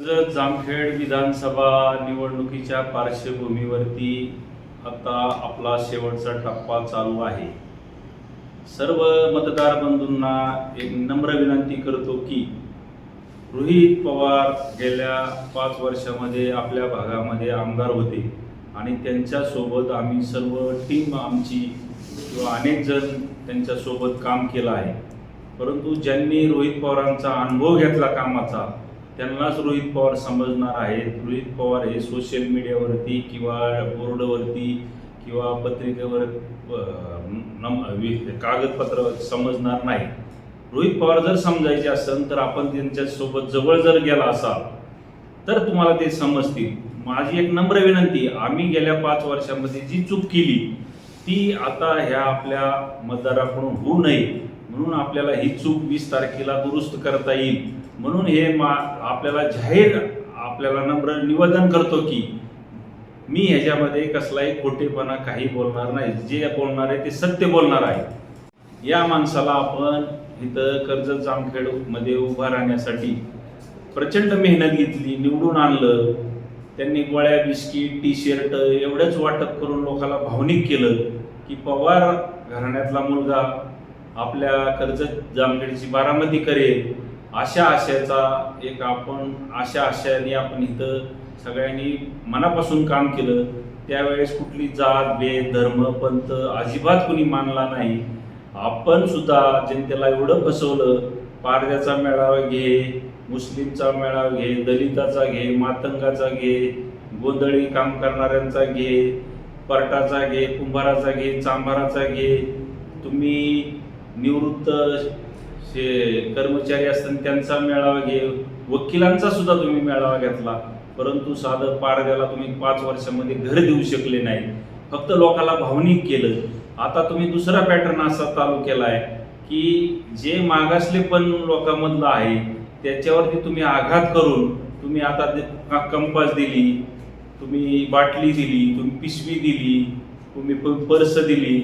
जामखेड विधानसभा निवडणुकीच्या पार्श्वभूमीवरती आता आपला शेवटचा टप्पा चालू आहे. सर्व मतदार बंधूंना एक नम्र विनंती करतो की रोहित पवार गेल्या पाच वर्षामध्ये आपल्या भागामध्ये आमदार होते आणि त्यांच्यासोबत आम्ही सर्व टीम आमची किंवा अनेक जण त्यांच्यासोबत काम केलं आहे. परंतु ज्यांनी रोहित पवारांचा अनुभव घेतला कामाचा त्यांनाच रोहित पवार समजणार आहेत. रोहित पवार हे सोशल मीडियावरती किंवा बोर्डवरती किंवा पत्रिकेवर नम कागदपत्र समजणार नाही. रोहित पवार जर समजायचे असेल तर आपण त्यांच्यासोबत जवळ जर गेला असाल तर तुम्हाला ते समजतील. माझी एक नम्र विनंती आम्ही गेल्या पाच वर्षामध्ये जी चूक केली ती आता ह्या आपल्या मतदाराकडून होऊ नये. म्हणून आपल्याला ही चूक वीस तारखेला दुरुस्त करता येईल. म्हणून हे मा आपल्याला जाहीर आपल्याला नम्र निवेदन करतो की मी ह्याच्यामध्ये कसलाही खोटेपणा काही बोलणार नाही. जे बोलणार आहे ते सत्य बोलणार आहे. या माणसाला आपण इथं कर्जत जामखेडमध्ये उभा राहण्यासाठी प्रचंड मेहनत घेतली निवडून आणलं. त्यांनी गोळ्या बिस्किट टी शर्ट एवढंच वाटप करून लोकांना भावनिक केलं की पवार घराण्यातला मुलगा आपल्या कर्जत जामखेडची बारामती करेल. अशा आशयाचा एक आपण अशा आशयाने आपण इथं सगळ्यांनी मनापासून काम केलं. त्यावेळेस कुठली जात भेद धर्म पंथ अजिबात कुणी मानला नाही. आपण सुद्धा जनतेला एवढं फसवलं पारद्याचा मेळावा घे मुस्लिमचा मेळावा घे दलिताचा घे मातंगाचा घे गोंधळी काम करणाऱ्यांचा घे परटाचा घे कुंभाराचा घे चांभाराचा घे. तुम्ही निवृत्त कर्मचारी असतात त्यांचा मेळावा घे वकिलांचा सुद्धा तुम्ही मेळावा घेतला. परंतु साधं पाडव्याला तुम्ही पाच वर्षामध्ये घर देऊ शकले नाही. फक्त लोकाला भावनिक केलं. आता तुम्ही दुसरा पॅटर्न असा चालू केला आहे की जे मागासले पण लोकांमधलं आहे त्याच्यावरती तुम्ही आघात करून तुम्ही आता ते कंपास दिली तुम्ही बाटली दिली तुम्ही पिशवी दिली तुम्ही पर्स दिली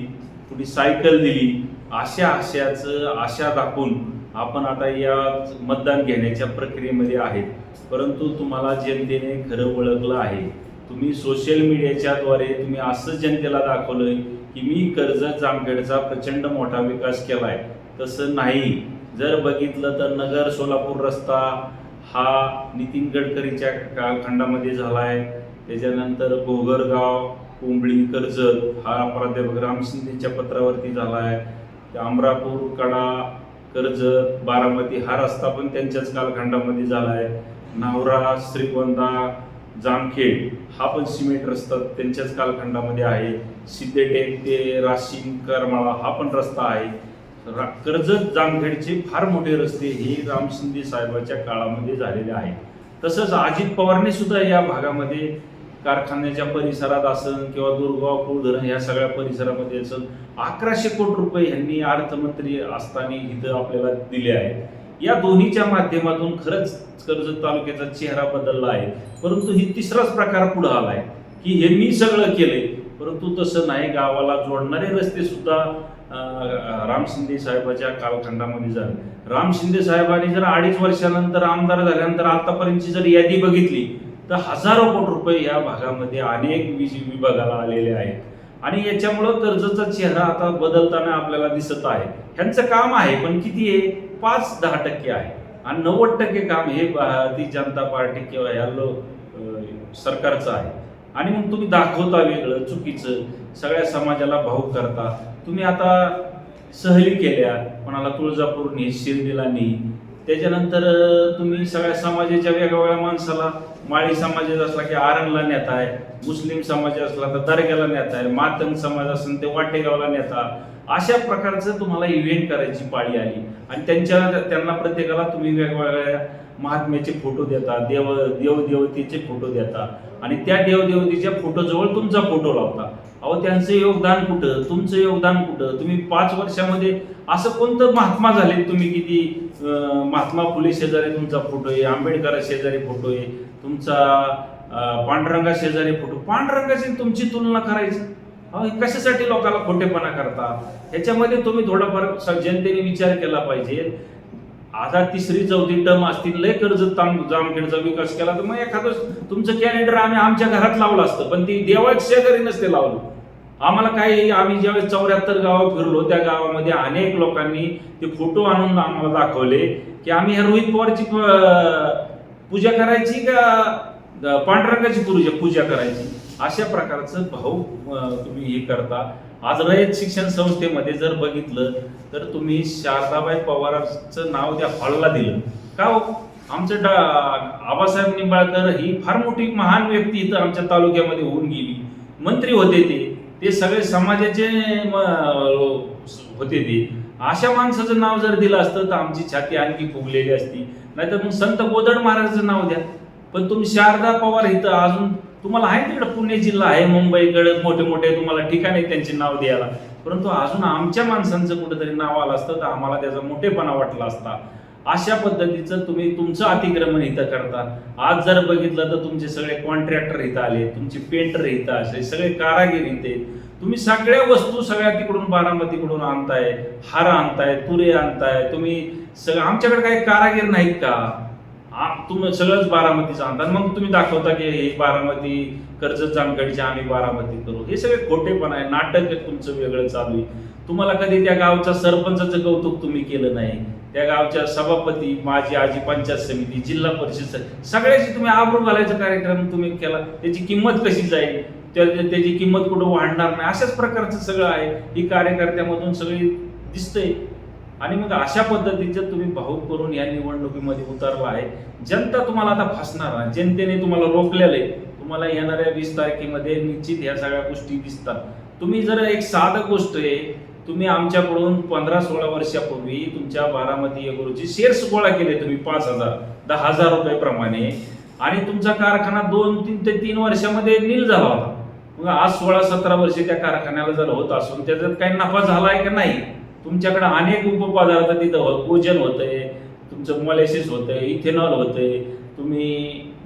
कुठे सायकल दिली अशा आशयाचं आशा दाखवून आपण आता या मतदान घेण्याच्या प्रक्रियेमध्ये आहेत. परंतु तुम्हाला जनतेने खरं ओळखलं आहे. तुम्ही सोशल मीडियाच्याद्वारे तुम्ही असं जनतेला दाखवलं की मी कर्जत जामखेडचा प्रचंड मोठा विकास केलाय. तसं नाही. जर बघितलं तर नगर सोलापूर रस्ता हा नितीन गडकरीच्या कालखंडामध्ये झालाय. त्याच्यानंतर गोगरगाव कोंबळी कर्जत हा प्राध्यापक राम शिंदेच्या पत्रावरती झालाय. आहे आमरापूर कडा कर्जत बारामती हा रस्ता पण त्यांच्याच कालखंडामध्ये झाला आहे. नावरा श्रीगोंदा जामखेड हा पण सिमेंट रस्ता त्यांच्याच कालखंडामध्ये आहे. सिद्धेटेक ते राशीन करमाळा हा पण रस्ता आहे. रा- कर्जत जामखेडचे फार मोठे रस्ते हे राम शिंदे साहेबाच्या काळामध्ये झालेले आहेत. तसंच अजित पवारने सुद्धा या भागामध्ये कारखान्याच्या परिसरात असन किंवा दुर्गाव कुळधरण या सगळ्या परिसरामध्ये असन अकराशे कोटी रुपये यांनी अर्थमंत्री असताना इथं आपल्याला दिले आहेत. या दोन्हीच्या माध्यमातून खरंच कर्जत तालुक्याचा चेहरा बदलला आहे. परंतु ही तिसराच प्रकार पुढे आलाय की हे मी सगळं केलंय परंतु तसं नाही गावाला जोडणारे रस्ते सुद्धा राम शिंदे साहेबाच्या कालखंडामध्ये झाले. राम शिंदे साहेबांनी जर अडीच वर्षानंतर आमदार झाल्यानंतर आतापर्यंतची जर यादी बघितली तर हजारो कोटी रुपये या भागामध्ये अनेक वीज विभागाला आलेले आहेत. आणि याच्यामुळं कर्जचा चेहरा आता बदलताना आपल्याला दिसत आहे. ह्यांचं काम आहे पण किती आहे? पाच दहा टक्के आहे. आणि नव्वद टक्के काम हे भारतीय जनता पार्टी किंवा ह्या लो सरकारचं आहे. आणि मग तुम्ही दाखवता वेगळं चुकीचं. सगळ्या समाजाला भाऊ करता. तुम्ही आता सहली केल्या कोणाला तुळजापूर नाही शिर्डीला नाही त्याच्यानंतर तुम्ही सगळ्या समाजाच्या वेगवेगळ्या माणसाला माळी समाजात असला की आरणला नेताय मुस्लिम समाज असला तर दर्ग्याला नेताय मातंग समाज असेल ते वाटेगावला नेता. अशा प्रकारचं तुम्हाला इव्हेंट करायची पाळी आली. आणि त्यांच्या त्यांना प्रत्येकाला तुम्ही वेगवेगळ्या महात्म्याचे फोटो देता देव देवदेवतेचे फोटो देता. आणि त्या देवदेवतेच्या फोटोजवळ तुमचा फोटो लावता. अहो त्यांचं योगदान कुठं? तुमचं योगदान कुठं? तुम्ही पाच वर्षामध्ये असं कोणतं महात्मा झाले तुम्ही किती महात्मा फुले शेजारी तुमचा फोटो आहे आंबेडकरा शेजारी फोटो आहे तुमचा पांडुरंगा शेजारी फोटो? पांडुरंगाशी तुमची तुलना करायची. हे कशासाठी लोकांना खोटेपणा करता? ह्याच्यामध्ये तुम्ही थोडाफार जनतेने विचार केला पाहिजे. आता तिसरी चौथी टर्म असतील लय कर्ज ताम जामखेडचा विकास केला तर मग एखादं तुमचं कॅलेंडर आम्ही आमच्या घरात लावलं असतं पण ती देवाच्या शेजारी नसते लावलं. आम्हाला काय आम्ही ज्यावेळेस चौऱ्याहत्तर गावं फिरलो त्या गावामध्ये अनेक लोकांनी ते फोटो आणून आम्हाला दाखवले की आम्ही ह्या रोहित पवारची पूजा करायची का पांढरंगाची पूजा पूजा करायची? अशा प्रकारचं भाऊ तुम्ही हे करता. आज रयत शिक्षण संस्थेमध्ये जर बघितलं तर तुम्ही शारदाबाई पवारांचं नाव त्या हॉलला दिलं. का हो? आमचं डा आबासाहेब निंबाळकर ही फार मोठी महान व्यक्ती इथं आमच्या तालुक्यामध्ये होऊन गेली. मंत्री होते ते. ते सगळे समाजाचे होते ते. अशा माणसाचं नाव जर दिलं असतं तर आमची छाती आणखी फुगलेली असती. नाहीतर मग संत गोदड महाराजांचं नाव द्या. पण तुम्ही शारदा पवार इथं अजून तुम्हाला आहे तिकडे? पुणे जिल्हा आहे मुंबईकडे मोठे मोठे तुम्हाला ठिकाण आहे त्यांचे नाव द्यायला. परंतु अजून आमच्या माणसांचं कुठेतरी नाव आलं असतं तर आम्हाला त्याचा मोठेपणा वाटला असता. अशा पद्धतीचं तुम्ही तुमचं अतिक्रमण इथं करता. आज जर बघितलं तर तुमचे सगळे कॉन्ट्रॅक्टर इथं आले तुमचे पेंटर इथं असे सगळे कारागीर इथे. तुम्ही सगळ्या वस्तू सगळ्या तिकडून बारामतीकडून आणताय हार आणताय तुरे आणताय तुम्ही सगळं आमच्याकडे काही कारागीर नाहीत का? तुम्ही सगळंच बारामतीचं आणता. मग तुम्ही दाखवता की हे बारामती कर्ज जामखेडचे आम्ही बारामती करू. हे सगळे खोटेपण आहे नाटक तुमचं वेगळं चालू आहे. तुम्हाला कधी त्या गावच्या सरपंचाचं कौतुक तुम्ही केलं नाही. त्या गावच्या सभापती माजी आजी पंचायत समिती जिल्हा परिषद स- सगळ्याची तुम्ही आबरू घालायचा कार्यक्रम तुम्ही केला. त्याची किंमत कशी जाईल? त्या त्या- त्याची किंमत कुठं वाढणार नाही? अशाच प्रकारचं सगळं आहे. ही कार्यकर्त्यामधून सगळी दिसतंय. आणि मग अशा पद्धतीचं तुम्ही भाऊक करून या निवडणुकीमध्ये उतरला आहे. जनता तुम्हाला आता फसणार आहे. जनतेने तुम्हाला रोखलेलं आहे. तुम्हाला येणाऱ्या वीस तारखेमध्ये निश्चित ह्या सगळ्या गोष्टी दिसतात. तुम्ही जर एक साधं गोष्ट आहे तुम्ही आमच्याकडून पंधरा सोळा वर्षापूर्वी तुमच्या बारामती गुरुची शेअर्स गोळा केले तुम्ही पाच हजार दहा हजार रुपये प्रमाणे. आणि तुमचा कारखाना दोन तीन ते तीन वर्षामध्ये नील झाला होता. मग आज सोळा सतरा वर्षे त्या कारखान्याला जर होत. असून त्याच्यात काही नफा झाला आहे का नाही? तुमच्याकडे अनेक उपपदार्थ तिथं भोजन होतंय तुमचं मॉलेसिस होतंय इथेनॉल होतंय तुम्ही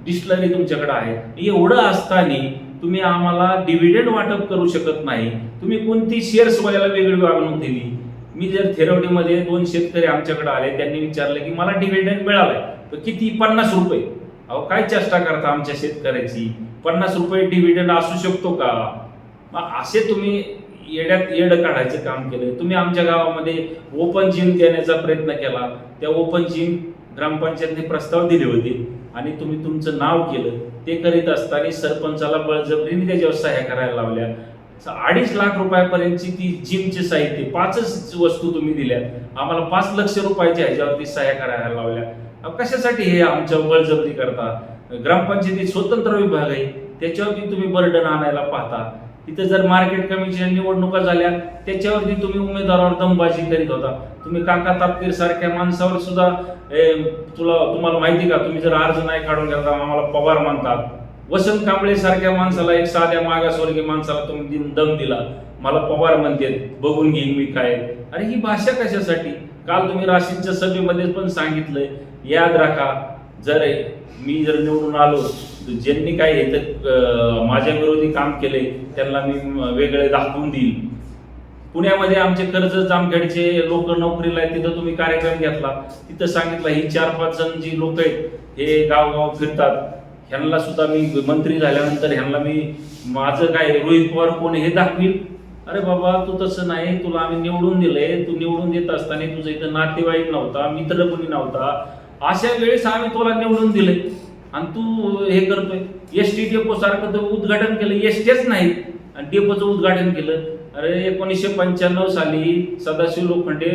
डिस्टलरी तुमच्याकडे आहे. एवढं असताना तुम्ही आम्हाला डिव्हिडंड वाटप करू शकत नाही. तुम्ही कोणती शेअर्स व्हायला वेगळी वागणूक दिली? मी जर थेरवडीमध्ये दोन शेतकरी आमच्याकडे आले त्यांनी विचारलं की मला डिव्हिडंड मिळालाय. तर किती? पन्नास रुपये. अहो काय चेष्टा करता आमच्या शेतकऱ्याची? पन्नास रुपये डिव्हिडंड असू शकतो का? मग असे तुम्ही येड्यात येड काढायचं काम केलं. तुम्ही आमच्या गावामध्ये ओपन जिम देण्याचा प्रयत्न केला. त्या ओपन जिम ग्रामपंचायतने प्रस्ताव दिले होते. आणि तुम्ही तुमचं नाव केलं ते करीत असताना सरपंचाला बळजबरीने त्याच्यावर व्यवसाय करायला लावल्या. अडीच लाख रुपयापर्यंतची ती जिमचे साहित्य पाचच वस्तू तुम्ही दिल्या. आम्हाला पाच लक्ष रुपयाच्या ह्याच्यावरती सह्या करायला लावल्या. कशासाठी हे आमच्या बळजबरी करता? ग्रामपंचायतीत स्वतंत्र विभाग आहे त्याच्यावरती तुम्ही बर्डन आणायला पाहता. इथं जर मार्केट कमिटीच्या निवडणुका झाल्या त्याच्यावरती तुम्ही उमेदवारावर दमबाजी करीत होता. तुम्ही काका तापकीर सारख्या माणसावर सुद्धा तुला तुम्हाला माहिती का? तुम्ही जर अर्ज नाही काढून घेतला आम्हाला पवार मानतात वसंत कांबळे सारख्या माणसाला एक साध्या मागासवर्गीय माणसाला तुम्ही दिन- दम दिला. मला पवार म्हणते बघून घेईन मी काय. अरे ही भाषा कशासाठी? काल तुम्ही राशींच्या सभेमध्ये पण सांगितलंय याद राखा जर मी जर निवडून आलो ज्यांनी काय हे तर, माझ्या विरोधी काम केले त्यांना मी वेगळे दाखवून देईल पुण्यामध्ये आमचे कर्ज जामखेडचे लोक नोकरीला आहेत तिथं तुम्ही कार्यक्रम घेतला. तिथं सांगितलं ही चार पाच जण जी लोक आहेत हे गावगाव फिरतात. ह्यांना सुद्धा मी मंत्री झाल्यानंतर ह्यांना मी माझं काय रोहित पवार कोण हे दाखवील अरे बाबा तू तसं नाही तुला आम्ही निवडून दिलंय तू निवडून देत असताना तुझं इथं नातेवाईक नव्हता मित्र कोणी नव्हता. अशा वेळेस आम्ही तुला निवडून दिलंय. आणि तू हे करतोय. एस टी डेपो सारखं तर उद्घाटन केलं. एस टीच नाही आणि डेपोचं उद्घाटन केलं. अरे एकोणीसशे पंच्याण्णव साली सदाशिव लोखंडे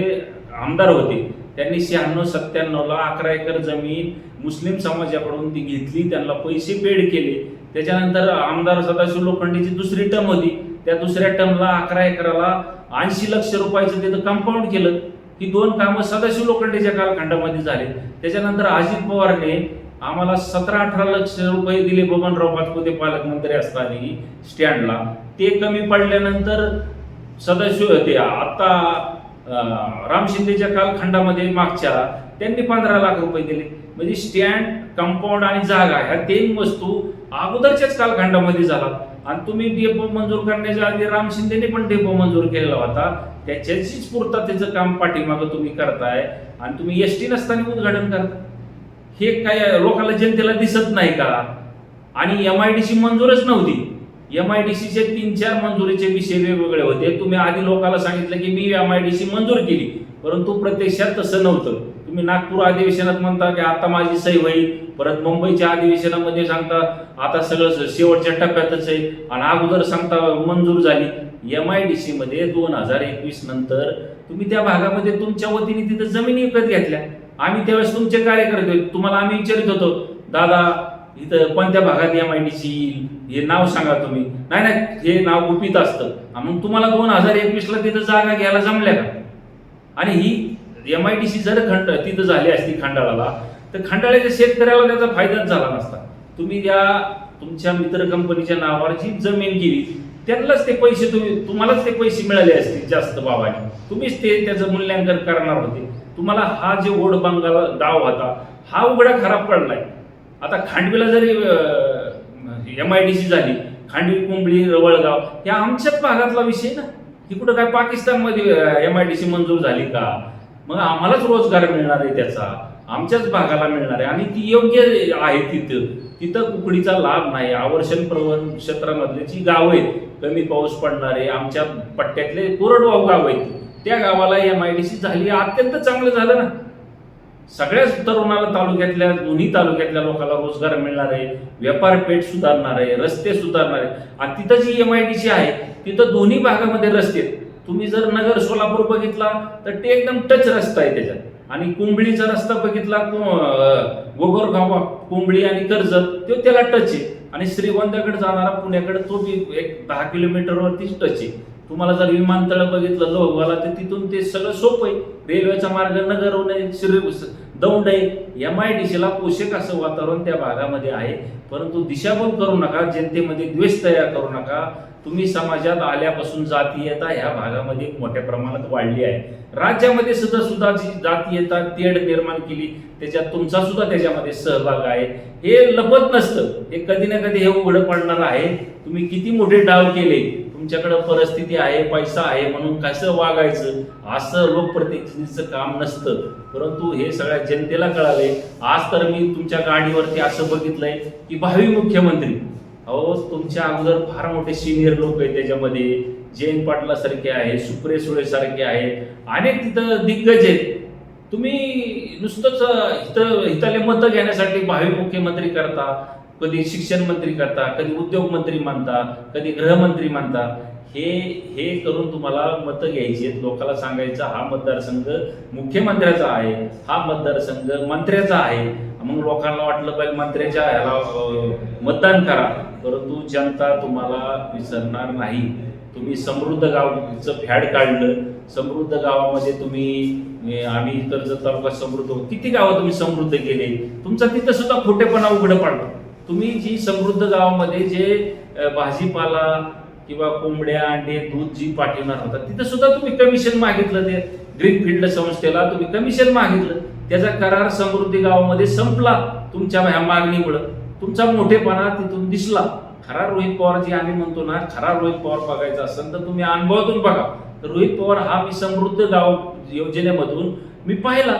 आमदार होते. त्यांनी शहाण्णव सत्त्याण्णवला अकरा एकर जमीन मुस्लिम समाजाकडून ती घेतली. त्यांना पैसे पेड केले. त्याच्यानंतर आमदार सदाशिव लोखंडेची दुसरी टर्म होती. त्या दुसऱ्या टर्मला अकरा एकराला ऐंशी लक्ष रुपयाचं तिथं कंपाऊंड केलं. ही दोन कामं सदाशिव लोखंडेच्या कालखंडामध्ये झाले. त्याच्यानंतर अजित पवारने आम्हाला सतरा अठरा लक्ष रुपये दिले बबनराव पाचपुते पालकमंत्री असताना स्टँडला. ते कमी पडल्यानंतर सदस्य होते. आता राम शिंदेच्या कालखंडामध्ये मागच्या त्यांनी पंधरा लाख रुपये दिले. म्हणजे स्टँड कंपाऊंड आणि जागा ह्या तीन वस्तू अगोदरच्याच कालखंडामध्ये झाला. आणि तुम्ही डेपो मंजूर करण्याच्या आधी राम शिंदेने पण डेपो मंजूर केलेला होता. त्याच्याचीच पूर्ततेचं काम पाठीमागं तुम्ही करताय. आणि तुम्ही एस टी नसताना उद्घाटन करता. हे काय लोकांना जनतेला दिसत नाही का? आणि एम आय डी सी मंजूरच नव्हती. एम आय डी सीचे तीन चार मंजुरीचे विषय वेगवेगळे होते. तुम्ही आधी लोकांना सांगितलं की मी एम आय डी सी मंजूर केली. परंतु प्रत्यक्षात तसं नव्हतं. तुम्ही नागपूर अधिवेशनात म्हणता की आता माझी सही होईल. परत मुंबईच्या अधिवेशनामध्ये सांगता आता सगळं शेवटच्या टप्प्यातच आहे. आणि अगोदर सांगता मंजूर झाली. एम आय डी सी मध्ये दोन हजार एकवीस नंतर तुम्ही त्या भागामध्ये तुमच्या वतीने तिथं जमिनी विकत घेतल्या. आम्ही त्यावेळेस तुमचे कार्यकर्ते होते. तुम्हाला आम्ही विचारित होतो दादा इथं कोणत्या भागात एम आय डी सी येईल? हे नाव सांगा तुम्ही. नाही नाही हे नाव गुपित असतं. मग तुम्हाला दोन हजार एकवीसला तिथं जागा घ्यायला जमल्या का? आणि ही एम आय डी सी जर खंड तिथं झाली असती खंडाळाला तर खंडाळ्याच्या शेतकऱ्याला त्याचा फायदाच झाला नसता. तुम्ही या तुमच्या मित्र कंपनीच्या नावावर जी जमीन गेली त्यांनाच ते पैसे तुम्ही तुम्हालाच ते पैसे मिळाले असतील जास्त बाबाने तुम्हीच ते त्याचं मूल्यांकन करणार होते. तुम्हाला हा जे ओढ बंगाला डाव होता हा उघडा खराब पडलाय. आता खांडवीला जरी एम आय डी सी झाली खांडवी कुंबळी रवळगाव या आमच्याच भागातला विषय ना. की कुठं काय पाकिस्तानमध्ये एम आय डी सी मंजूर झाली का? मग आम्हालाच रोजगार मिळणार आहे त्याचा. आमच्याच भागाला मिळणार आहे. आणि ती योग्य आहे तिथं. तिथं कुकडीचा लाभ नाही. आवर्षण प्रवण क्षेत्रामधले जी गावं आहेत कमी पाऊस पडणारे आमच्या पट्ट्यातले कोरडवाहू गाव आहेत. त्या गावाला एम आय डी सी झाली. अत्यंत चांगलं झालं ना. सगळ्याच तरुणाला तालुक्यातल्या दोन्ही तालुक्यातल्या लोकांना रोजगार मिळणार आहे. व्यापार पेठ सुधारणार आहे. रस्ते सुधारणार आहे. आणि तिथं जी एम आय डी सी आहे तिथं दोन्ही भागामध्ये रस्ते आहेत. तुम्ही जर नगर सोलापूर बघितला तर ते एकदम टच रस्ता आहे त्याच्यात. आणि कुंबळीचा रस्ता बघितला गोगोरगाव कुंबळी आणि कर्जत तो त्याला टच आहे. आणि श्रीगोंद्याकडे जाणारा पुण्याकडे तो बी एक दहा किलोमीटरवरतीच टच आहे. तुम्हाला जर विमानतळ बघितलं लोहगाला तर तिथून ते सगळं सोपं आहे. रेल्वेचा मार्ग नगर आहे दौंड आहे. एम आय डी सीला पोषक असं वातावरण त्या भागामध्ये आहे. परंतु दिशाभूल करू नका जनतेमध्ये द्वेष तयार करू नका. तुम्ही समाजात आल्यापासून जातीयता ह्या भागामध्ये मोठ्या प्रमाणात वाढली आहे. राज्यामध्ये सुद्धा सुद्धा जी जातीयता तेढ निर्माण केली त्याच्यात तुमचा सुद्धा त्याच्यामध्ये सहभाग आहे. हे लपत नसतं. हे कधी ना कधी हे उघडं पडणार आहे. तुम्ही किती मोठे डाव केले तुमच्याकडं परिस्थिती आहे पैसा आहे म्हणून कसं वागायचं? असं लोकप्रतिनिधीचं काम नसतं. परंतु हे सगळ्या जनतेला कळाले आज तर मी तुमच्या गाडीवरती असं बघितलंय की भावी मुख्यमंत्री. अहो तुमच्या अगोदर फार मोठे सिनियर लोक आहेत त्याच्यामध्ये. जयंत पाटला सारखे आहे सुप्रे सुळे सारखे आहेत. अनेक तिथं दिग्गज आहेत. तुम्ही नुसतंच इथं इथले मतं घेण्यासाठी भावी मुख्यमंत्री करता. कधी शिक्षण मंत्री करता कधी उद्योग मंत्री मानता कधी गृहमंत्री मानता हे हे करून तुम्हाला मतं घ्यायची आहेत. लोकांना सांगायचं हा मतदारसंघ मुख्यमंत्र्याचा आहे हा मतदारसंघ मंत्र्याचा आहे. मग लोकांना वाटलं पाहिजे मंत्र्याच्या ह्याला मतदान करा. परंतु जनता तुम्हाला विसरणार नाही. तुम्ही समृद्ध गावचं फॅड काढलं. समृद्ध गावामध्ये तुम्ही आम्ही कर्जत तालुका समृद्ध किती गावं तुम्ही समृद्ध केले? तुमचा तिथं सुद्धा खोटेपणा उघडं पडला. तुम्ही जी समृद्ध गावामध्ये जे भाजीपाला किंवा कोंबड्या अंडे दूध जी पाठवणार होता तिथं सुद्धा तुम्ही कमिशन मागितलं ते. ग्रीनफील्ड संस्थेला तुम्ही कमिशन मागितलं. त्याचा करार समृद्धी गावामध्ये संपला तुमच्या ह्या मागणीमुळं. तुमचा मोठेपणा तिथून दिसला. खरा रोहित पवार जी आम्ही म्हणतो ना खरा रोहित पवार बघायचा असेल तर तुम्ही अनुभवातून बघा. तर रोहित पवार हा मी समृद्ध गाव योजनेमधून मी पाहिला.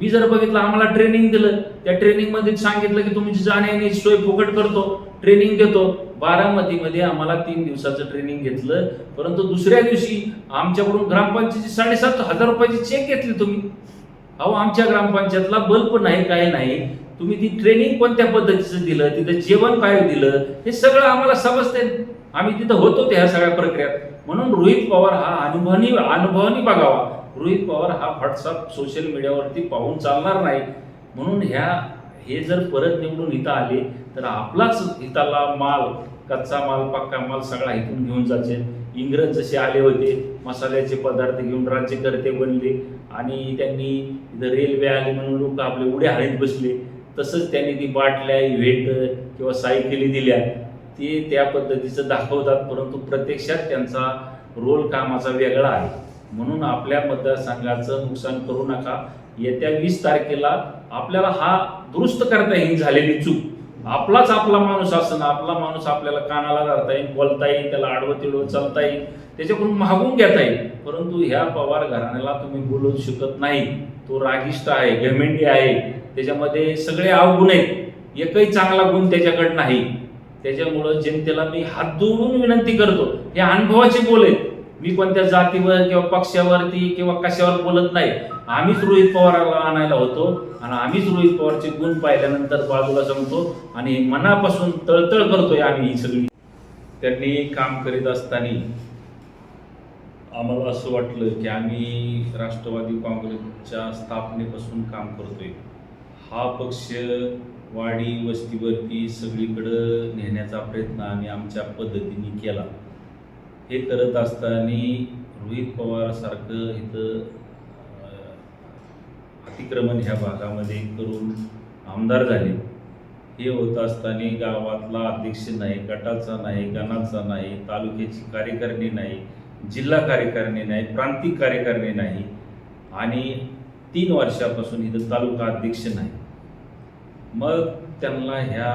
मी जर बघितलं आम्हाला ट्रेनिंग दिलं. त्या ट्रेनिंगमध्ये सांगितलं की तुमची जाण्याची सोय फुकट करतो ट्रेनिंग देतो. बारामतीमध्ये आम्हाला तीन दिवसाचं ट्रेनिंग घेतलं. परंतु दुसऱ्या दिवशी आमच्याकडून ग्रामपंचायतीची साडेसात हजार रुपयाची चेक घेतली तुम्ही. अहो आमच्या ग्रामपंचायतला बल्ब नाही काय नाही. तुम्ही ती ट्रेनिंग कोणत्या पद्धतीचं दिलं? तिथं जेवण काय दिलं? हे सगळं आम्हाला समजते आम्ही तिथं होतो त्या सगळ्या प्रक्रियात. म्हणून रोहित पवार हा अनुभवानी अनुभवानी बघावा. रोहित पवार हा व्हॉट्सअप सोशल मीडियावरती पाहून चालणार नाही. म्हणून ह्या हे जर परत निवडून इथं आले तर आपलाच हिताला माल कच्चा माल पक्का माल सगळा इथून घेऊन जायचे. इंग्रज जसे आले होते मसाल्याचे पदार्थ घेऊन राज्यकर्ते बनले आणि त्यांनी इथं रेल्वे आली म्हणून लोक आपले उडे हाणीत बसले. तसंच त्यांनी ती बाटल्या इव्हेंट किंवा सायकली दिल्या. ते त्या पद्धतीचं दाखवतात परंतु प्रत्यक्षात त्यांचा रोल कामाचा वेगळा आहे. म्हणून आपल्या मतदारसंघाचं नुकसान करू नका. येत्या वीस तारखेला आपल्याला हा दुरुस्त करता येईल झालेली चूक. आपलाच आपला माणूस असणं आपला माणूस आपल्याला कानाला धरता येईल बोलता येईल त्याला आडवं तिडवं चालता येईल त्याच्याकडून मागून घेता येईल. परंतु ह्या पवार घराण्याला तुम्ही बोलू शकत नाही. तो रागिष्ट आहे घमेंडी आहे. त्याच्यामध्ये सगळे अवगुण आहेत. एकही चांगला गुण त्याच्याकडे नाही. त्याच्यामुळं जनतेला मी हात जोडून विनंती करतो हे अनुभवाचे बोल आहेत. मी कोणत्या जातीवर किंवा पक्षावरती किंवा कशावर बोलत नाही. आम्हीच रोहित पवाराला आणायला होतो आणि आम्हीच रोहित पवारचे गुण पाहिल्यानंतर बाजूला जमतो आणि मनापासून तळतळ करतोय आम्ही ही सगळी. त्यांनी काम करीत असताना आम्हाला असं वाटलं की आम्ही राष्ट्रवादी काँग्रेसच्या स्थापनेपासून काम करतोय. हा पक्ष वाडी वस्तीवरती सगळीकडं नेण्याचा प्रयत्न आम्ही आमच्या पद्धतीने केला. हे करत असताना रोहित पवारसारखं इथं अतिक्रमण ह्या भागामध्ये करून आमदार झाले. हे होत असताना गावातला अध्यक्ष नाही गटाचा नाही गणाचा नाही तालुक्याची कार्यकारिणी नाही जिल्हा कार्यकारिणी नाही प्रांतिक कार्यकारिणी नाही आणि तीन वर्षापासून इथं तालुका अध्यक्ष नाही. मग त्यांना ह्या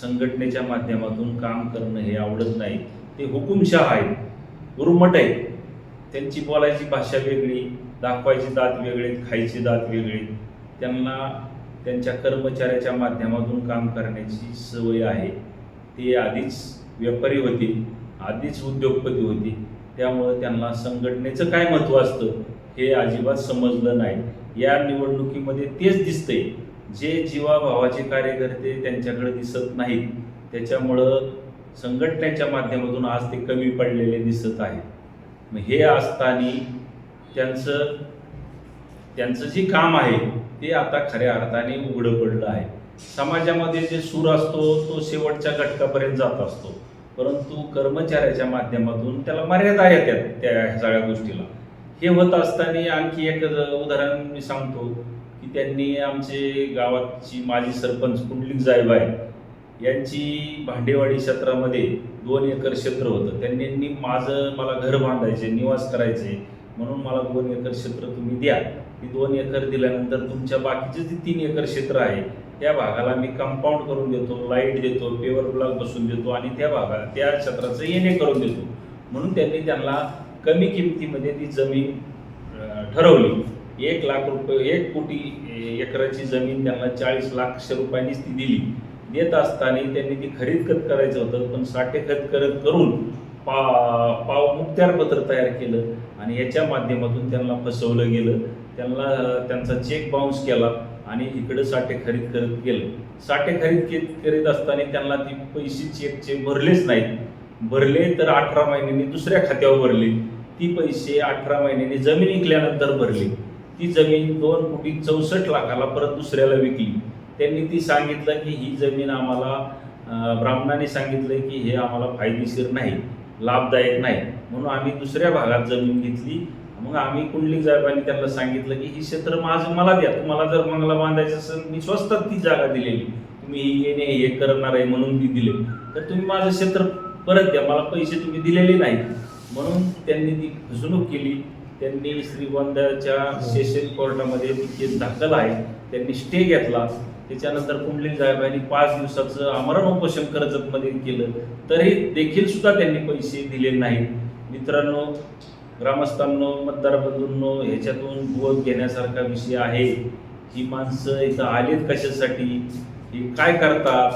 संघटनेच्या माध्यमातून काम करणं हे आवडत नाही. ते हुकुमशाह आहेत. उर्मट आहेत. त्यांची बोलायची भाषा वेगळी दाखवायची दात वेगळे खायची दात वेगळी. त्यांना त्यांच्या कर्मचाऱ्याच्या माध्यमातून काम करण्याची सवय आहे. ते आधीच व्यापारी होते आधीच उद्योगपती होते. त्यामुळं त्यांना संघटनेचं काय महत्त्व असतं हे अजिबात समजलं नाही. या निवडणुकीमध्ये तेच दिसतंय. जे जीवाभावाचे कार्यकर्ते त्यांच्याकडे दिसत नाहीत त्याच्यामुळं संघटनेच्या माध्यमातून आज ते कमी पडलेले दिसत आहेत. मग हे असताना त्यांचं त्यांचं जे काम आहे ते आता खऱ्या अर्थाने उघडं पडलं आहे. समाजामध्ये जे सूर असतो तो शेवटच्या घटकापर्यंत जात असतो. परंतु कर्मचाऱ्याच्या माध्यमातून त्याला मर्यादा येतात त्या सगळ्या गोष्टीला. हे होत असताना आणखी एक उदाहरण मी सांगतो की त्यांनी आमचे गावाची माजी सरपंच कुंडलिक जायब आहे यांची भांडेवाडी क्षेत्रामध्ये दोन एकर क्षेत्र होतं. त्यांनी माझं मला घर बांधायचे निवास करायचे म्हणून मला दोन एकर क्षेत्र तुम्ही द्या. ती दोन एकर दिल्यानंतर तुमच्या बाकीचे जे तीन एकर क्षेत्र आहे त्या भागाला मी कंपाऊंड करून देतो लाइट देतो पेवर ब्लॉक बसून देतो आणि त्या भागाला त्या क्षेत्राचं येणे करून देतो. म्हणून त्यांनी त्यांना कमी किमतीमध्ये ती जमीन ठरवली. एक लाख रुपये एक कोटी एकराची जमीन त्यांना चाळीस लाख रुपयांनीच ती दिली. देत असताना त्यांनी ती खरीद खत करायचं होतं पण साठे खत करत करून पा पाव मुक्त्यारपत्र तयार केलं आणि याच्या माध्यमातून त्यांना फसवलं गेलं. त्यांना त्यांचा चेक बाउन्स केला आणि इकडं साठे खरीद करत गेलं. साठे खरीद के- करीत असताना त्यांना ती पैसे चेकचे भरलेच नाहीत. भरले तर अठरा महिन्यांनी दुसऱ्या खात्यावर भरले. ती पैसे अठरा महिन्यांनी जमीन विकल्यानंतर भरली. ती जमीन दोन कोटी चौसष्ट लाखाला परत दुसऱ्याला विकली. त्यांनी ती सांगितलं की ही जमीन आम्हाला ब्राह्मणाने सांगितलं की हे आम्हाला फायदेशीर नाही लाभदायक नाही. म्हणून आम्ही दुसऱ्या भागात जमीन घेतली. मग आम्ही कुंडलिक साहेबांनी त्यांना सांगितलं की ही क्षेत्र माझं मला द्या. तुम्हाला जर मंगला बांधायचं असेल मी स्वस्तात ती जागा दिलेली. तुम्ही ही येणे हे करणार आहे म्हणून ती दिले. तर तुम्ही माझं क्षेत्र परत द्या. मला पैसे तुम्ही दिलेले नाहीत म्हणून त्यांनी ती फसवणूक केली. त्यांनी श्रीगोंद्याच्या सेशन कोर्टामध्ये केस दाखल आहे. त्यांनी स्टे घेतला. त्याच्यानंतर कुंडली साहेबांनी पाच दिवसाचं आमरण उपोषण कर्जतमध्ये केलं. तरी देखील सुद्धा त्यांनी पैसे दिले नाहीत. मित्रांनो ग्रामस्थांनो मतदार बंधूंनो ह्याच्यातून बोध घेण्यासारखा विषय आहे. ही माणसं इथं आलीत कशासाठी? हे काय करतात?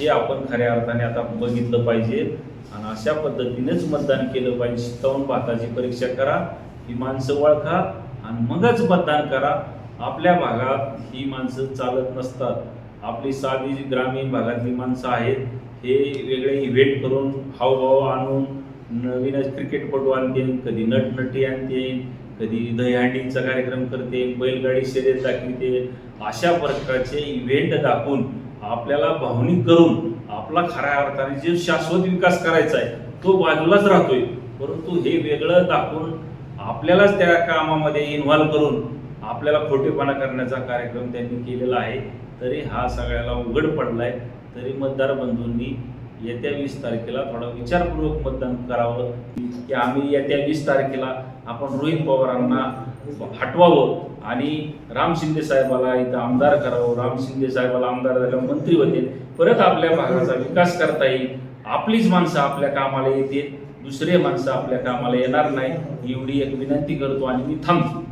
हे आपण खऱ्या अर्थाने आता बघितलं पाहिजे. आणि अशा पद्धतीनेच मतदान केलं पाहिजे. शिकवून भाताची परीक्षा करा ही माणसं ओळखा आणि मगच मतदान करा. आपल्या भागात ही माणसं चालत नसतात. आपली साधी जी ग्रामीण भागातली माणसं आहेत हे वेगळे इव्हेंट करून हावभाव आणून नवीनच क्रिकेटपटू आणते कधी नटनटी आणते कधी दहीहंडीचा कार्यक्रम करते बैलगाडी शर्यत दाखविते अशा प्रकारचे इव्हेंट दाखवून आपल्याला भावनिक करून आपला खऱ्या अर्थाने जे शाश्वत विकास करायचा आहे तो बाजूलाच राहतोय. परंतु हे वेगळं दाखवून आपल्यालाच त्या कामामध्ये इन्व्हॉल्व्ह करून आपल्याला खोटेपणा करण्याचा कार्यक्रम त्यांनी केलेला आहे. तरी हा सगळ्याला उघड पडलाय. तरी मतदार बंधूंनी येत्या वीस तारखेला थोडा विचारपूर्वक मतदान करावं. की आम्ही येत्या वीस तारखेला आपण रोहित पवारांना हटवावं आणि राम शिंदे साहेबाला इथं आमदार करावं. राम शिंदे साहेबाला आमदार झाल्यावर मंत्री होते. परत आपल्या भागाचा विकास करता येईल. आपलीच माणसं आपल्या कामाला येतील. दुसरे माणसं आपल्या कामाला येणार नाही. एवढी एक विनंती करतो आणि मी थांबतो.